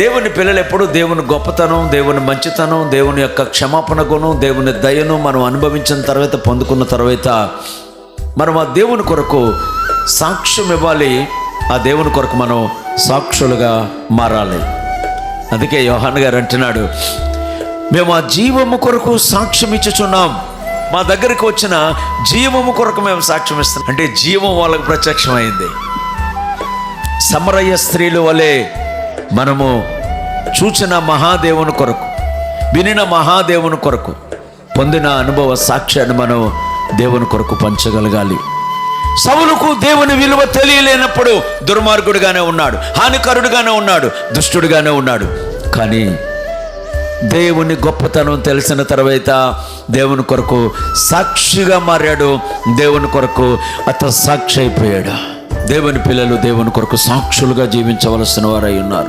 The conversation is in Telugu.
దేవుని పిల్లలు ఎప్పుడు దేవుని గొప్పతనం దేవుని మంచితనం దేవుని యొక్క క్షమాపణ గుణం దేవుని దయను మనం అనుభవించిన తర్వాత పొందుకున్న తర్వాత మనం ఆ దేవుని కొరకు సాక్ష్యం ఇవ్వాలి. ఆ దేవుని కొరకు మనం సాక్షులుగా మారాలి. అందుకే యోహాన్ గారు అంటున్నాడు మేము ఆ జీవము కొరకు సాక్ష్యం ఇచ్చుచున్నాం. మా దగ్గరికి వచ్చిన జీవము కొరకు మేము సాక్ష్యం ఇస్తున్నాం. అంటే జీవం వాళ్ళకు ప్రత్యక్షమైంది. సమరయ్య స్త్రీలు వలె మనము చూచిన మహాదేవుని కొరకు వినిన మహాదేవుని కొరకు పొందిన అనుభవ సాక్ష్యాన్ని మనం దేవుని కొరకు పంచగలగాలి. సవులకు దేవుని విలువ తెలియలేనప్పుడు దుర్మార్గుడుగానే ఉన్నాడు హానికరుడుగానే ఉన్నాడు దుష్టుడుగానే ఉన్నాడు. కానీ దేవుని గొప్పతనం తెలిసిన తర్వాత దేవుని కొరకు సాక్షిగా మారాడు దేవుని కొరకు అత సాక్షి అయిపోయాడు. దేవుని పిల్లలు దేవుని కొరకు సాక్షులుగా జీవించవలసిన వారై ఉన్నారు.